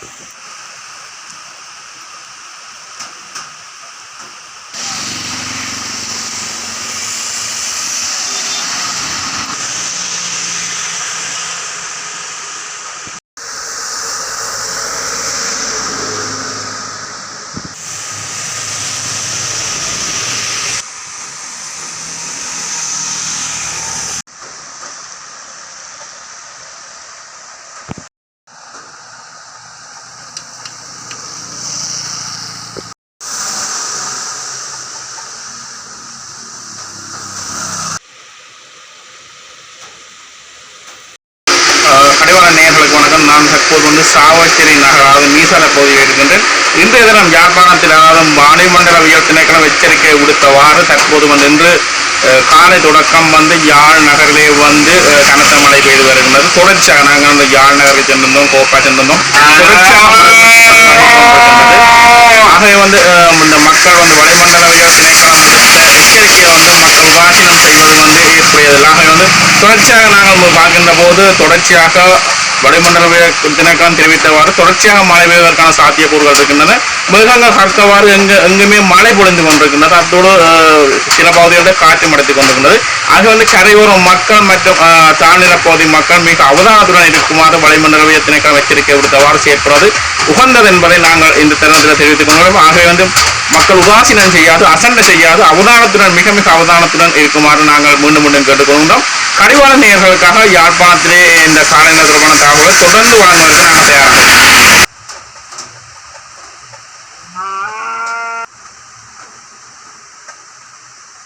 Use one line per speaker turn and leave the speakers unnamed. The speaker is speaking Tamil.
Thank you. நேர்களுக்கு வணக்கம். நான் தற்போது வந்து சாவச்சேரி நகர் அதாவது மீசால பகுதியில் இருக்கின்றேன். இன்றைய தினம் யாழ்ப்பாணத்தில் அதாவது வானிமண்டலவியல் திணைக்களம் எச்சரிக்கை விடுத்தவாறு தற்போது வந்து இன்று காலை தொடக்கம் வந்து யாழ் நகரிலே வந்து கனத்த மழை பெய்து வருகின்றது. தொடர்ச்சியாக நாங்கள் வந்து யாழ் நகருக்கு சென்றிருந்தோம் கோப்பா சென்றிருந்தோம். தொடர்ச்சியாக மழை பெய்து கொண்டிருக்கின்றது. ஆகவே வந்து அஹ், இந்த மக்கள் வந்து வளிமண்டலவியல் திணைக்களம் விடுத்த எச்சரிக்கையை வந்து மக்கள் உதாசீனம் செய்வது வந்து வந்து தொடர்ச்சியாக நாங்கள் பார்க்கின்ற போது தொடர்ச்சியாக வளிமண்டல தினக்கான் தெரிவித்தவாறு தொடர்ச்சியாக மழை பெய்வதற்கான சாத்தியக்கூறுகள் இருக்கின்றன. மிருகங்கள் கற்கவாறு எங்கு எங்குமே மழை பொழிந்து கொண்டிருக்கின்றது. அத்தோடு சில பகுதிகளில் காற்று மடைத்து கொண்டிருக்கின்றது. ஆக வந்து கரையோரம் மக்கள் மற்றும் தாழ்நில பகுதி மக்கள் மிக அவதானத்துடன் இருக்குமாறு வளிமண்டல திணைக்களம் எச்சரிக்கை விடுத்தவாறு செயற்படுவது உகந்தது என்பதை நாங்கள் இந்த தருணத்தில் தெரிவித்துக் கொண்டுள்ளோம் ஆகவே வந்து மக்கள் உதாசீனம் செய்யாது அசண்டை செய்யாது அவதானத்துடன் மிக மிக அவதானத்துடன் இருக்குமாறு நாங்கள் மீண்டும் மீண்டும் கேட்டுக்கொள்கின்றோம். கடிவாள நேயர்களுக்காக யாழ்ப்பாணத்திலே இந்த காலநிலை தொடர்பான தகவலை தொடர்ந்து வழங்குவதற்கு நாங்கள் தயாராக